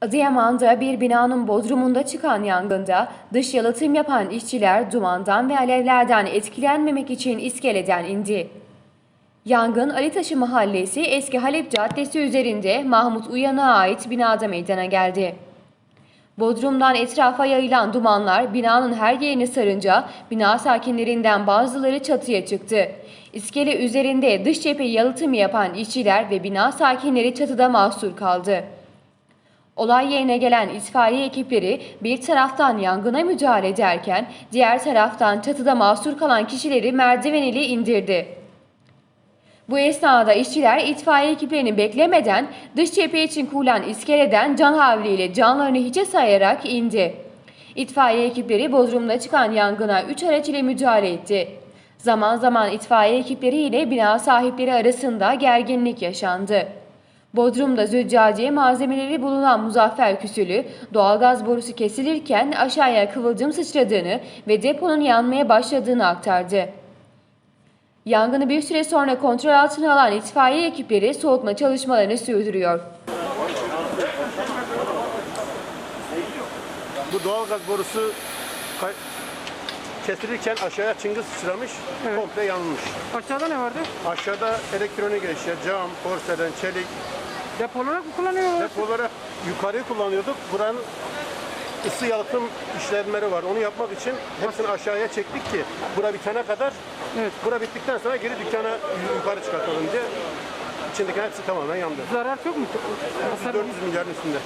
Adıyaman'da bir binanın bodrumunda çıkan yangında dış yalıtım yapan işçiler dumandan ve alevlerden etkilenmemek için iskeleden indi. Yangın Alitaşı Mahallesi Eski Halep Caddesi üzerinde Mahmut Uyan'a ait binada meydana geldi. Bodrumdan etrafa yayılan dumanlar binanın her yerini sarınca bina sakinlerinden bazıları çatıya çıktı. İskele üzerinde dış cephe yalıtımı yapan işçiler ve bina sakinleri çatıda mahsur kaldı. Olay yerine gelen itfaiye ekipleri bir taraftan yangına müdahale ederken diğer taraftan çatıda mahsur kalan kişileri merdiven ile indirdi. Bu esnada işçiler itfaiye ekiplerini beklemeden dış cephe için kurulan iskeleden can havliyle canlarını hiçe sayarak indi. İtfaiye ekipleri Bodrum'da çıkan yangına 3 araç ile müdahale etti. Zaman zaman itfaiye ekipleri ile bina sahipleri arasında gerginlik yaşandı. Bodrum'da züccaciye malzemeleri bulunan Muzaffer Küsülü, doğalgaz borusu kesilirken aşağıya kıvılcım sıçradığını ve deponun yanmaya başladığını aktardı. Yangını bir süre sonra kontrol altına alan itfaiye ekipleri soğutma çalışmalarını sürdürüyor. Bu doğalgaz borusu kesilirken aşağıya çıngı sıçramış, komple yanmış. Aşağıda ne vardı? Aşağıda elektronik eşya, cam, porselen, çelik, Depo olarak mı kullanıyorsunuz? Depo olarak yukarıya kullanıyorduk. Buranın ısı yalıtım işlemleri var. Onu yapmak için hepsini aşağıya çektik ki bura bitene kadar evet. bura bittikten sonra geri dükkana yukarı çıkartalım diye içindeki hepsi tamamen yandı. Zarar çok mu? 400 milyarın üstünde.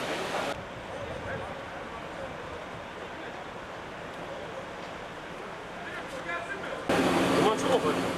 Bu Duman çok